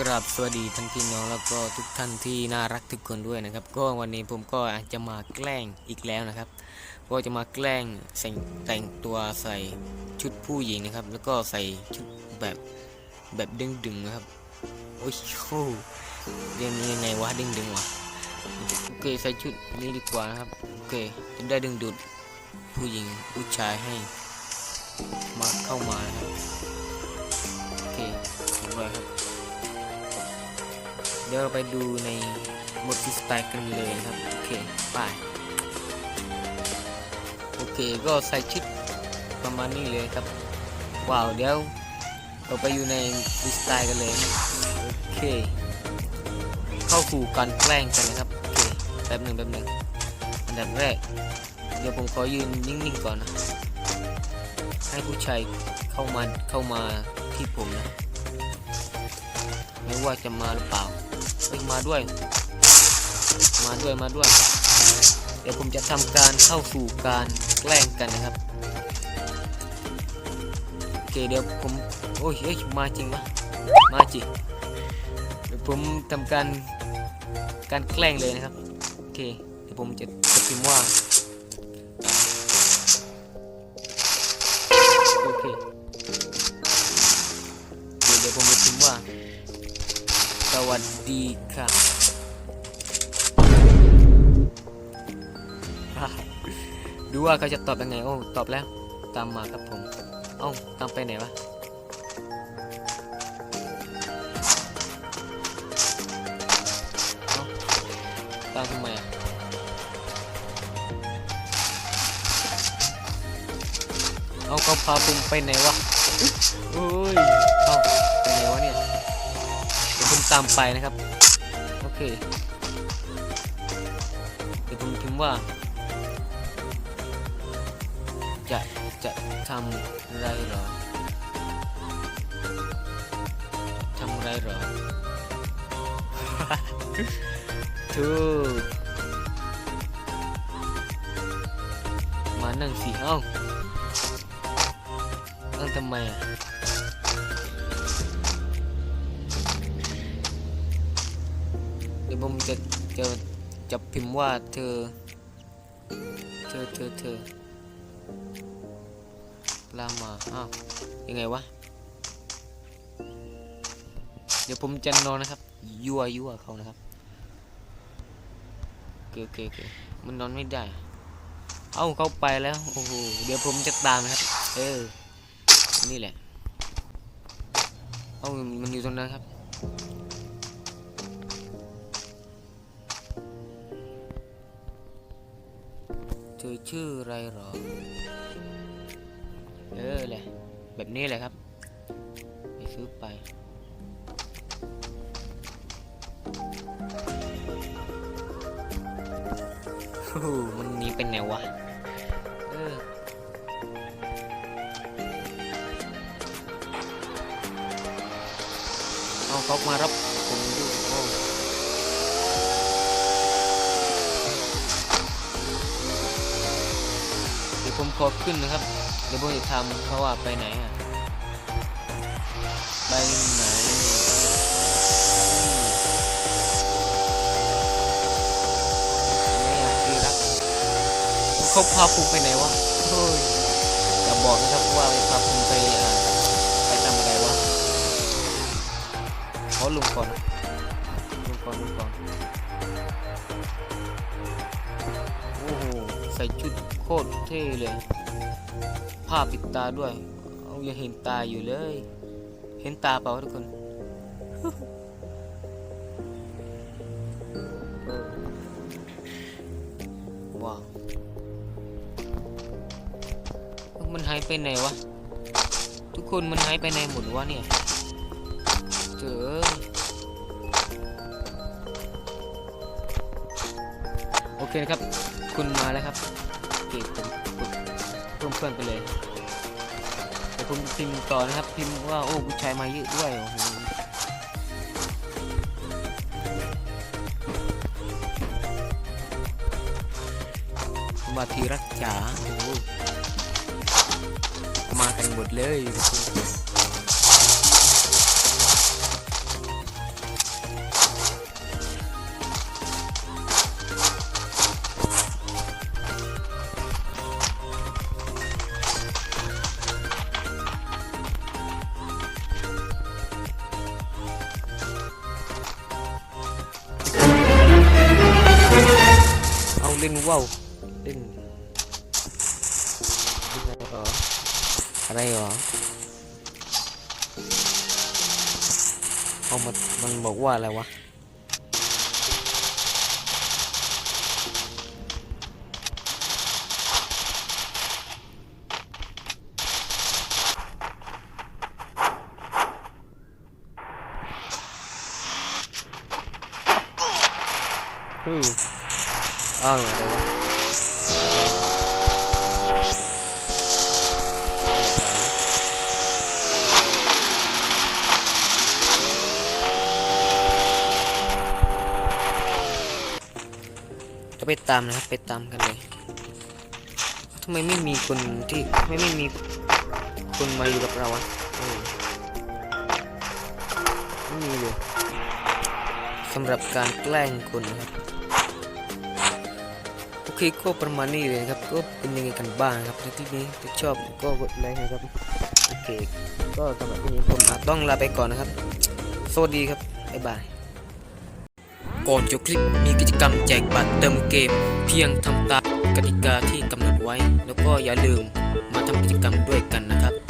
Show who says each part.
Speaker 1: กราบสวัสดีท่านพี่น้องแล้วก็ทุกท่านที่น่ารักทุกคนด้วยนะครับ ก็วันนี้ผมก็จะมาแกล้งอีกแล้วนะครับ ก็จะมาแกล้งใส่งแต่งตัวใส่ชุดผู้หญิงนะครับ แล้วก็ใส่ชุดแบบแบบดึงดึงนะครับโอ้ยโหเรียนยังไงวะดึงดึงวะโอเคใส่ชุดนี้ดีกว่านะครับโอเคจะได้ดึงดูดผู้หญิงผู้ชายให้มาเข้ามานะครับโอเคเรียบร้อยครับ เดี๋ยวเราไปดูในโหมดฟรีสไตล์กันเลยครับ โอเคไปโอเคก็ใส่ชุดประมาณนี้เลยครับ ว้าว เดี๋ยวเราไปอยู่ในฟรีสไตล์กันเลยโอเค เข้าสู่การแกล้งกันนะครับ โอเคแป๊บหนึ่งแป๊บหนึ่งอันดับแรก เดี๋ยวผมขอยืนนิ่งๆก่อนนะ ให้ผู้ชายเข้ามาเข้ามาที่ผมนะ ไม่ว่าจะมาหรือเปล่า เอ้ยมาด้วย มาด้วยมาด้วย เดี๋ยวผมจะทำการเข้าสู่การแกล้งกันนะครับโอเคเดี๋ยวผมโอ้ยเอ้ยมาจริงวะมาจริงเดี๋ยวผมทำการการแกล้งเลยนะครับโอเคเดี๋ยวผมจะจะพิมพ์ว่าโอเคเดี๋ยวเดี๋ยวผมจะพิมพ์ว่า สวัสดีค่ะดูว่าเขาจะตอบยังไงโอ้ตอบแล้ว ตามมาครับผมเอ้าตามไปไหนวะตามทำไมอะเอาเขาพาผมไปไหนวะโอ้ยเอ้าไปไหนวะเนี่ย ตามไปนะครับ โอเค เดี๋ยวผมพิมพ์ว่า จะจะทำอะไรหรอทำอะไรหรอถูกมานั่งสิเอ้านั่งทำไมอะ ดี๋ยวผมจะจะจะพิมพ์ว่าเธอ เธอเธอเธอลามาอ้าวยังไงวะ เดี๋ยวผมจะนอนนะครับ ยั่วยั่วเขานะครับโอเคโอเคโอเคมันนอนไม่ได้ เอ้าเขาไปแล้ว โอ้โห เดี๋ยวผมจะตามนะครับ เออ นี่แหละ เอ้ามันอยู่ตรงนั้นครับ เธอชื่ออะไรหรอ เออแหละแบบนี้แหละครับ ไปซื้อไปโอ้มันนี้เป็นไหนวะ เออเอาเขามารับ ผมขอขึ้นนะครับ เดี๋ยวผมจะทำเขาว่าไปไหนอะ ไปไหนไม่อยากที่รักเขาพาผมไปไหนวะเฮ้ยอย่าบอกนะครับว่าพาผมไปอ่าไปทำอะไรวะขอลุงก่อนลุงก่อนลุงก่อนโอ้โห ส่ชุดโคตรเท่เลย ผ้าปิดตาด้วย เอาอยังเห็นตาอยู่เลย เห็นตาเปล่าทุกคน ว้าว มันหายไปไหนวะ ทุกคนมันหายไปไหนหมดวะเนี่ยเจอโอเคนะครับ คุณมาแล้วครับเก็บผมกดเพิ่มเพื่อนไปเลยเดี๋ยวผมพิมพ์ต่อนะครับ พิมพ์ว่าโอ้ผู้ชายมาเยอะด้วยโอ้โหมาทีรักจ๋าโอ้มากันหมดเลยทุกคน เล่นว่าวเล่นอะไรหรออะไรหรอเอามันมันบอกว่าอะไรวะอืม อ้าวอะไรวะจะไปตามนะครับ ไปตามกันเลยทำไมไม่มีคนที่ไม่ไม่มีคนมาอยู่กับเราอะไม่มีเลยสำหรับการแกล้งคนนะครับ เคก็ประมาณนี้เลยครับ ก็เป็นยังไงกันบ้างครับในที่นี้ถ้าชอบก็กดไลค์นะครับ โอเค ก็สำหรับวันนี้ผมอาจต้องลาไปก่อนนะครับ สวัสดีครับ บ๊ายบาย ก่อนจบคลิปมีกิจกรรมแจกบัตรเติมเกม เพียงทำตามกติกาที่กำหนดไว้ แล้วก็อย่าลืมมาทำกิจกรรมด้วยกันนะครับ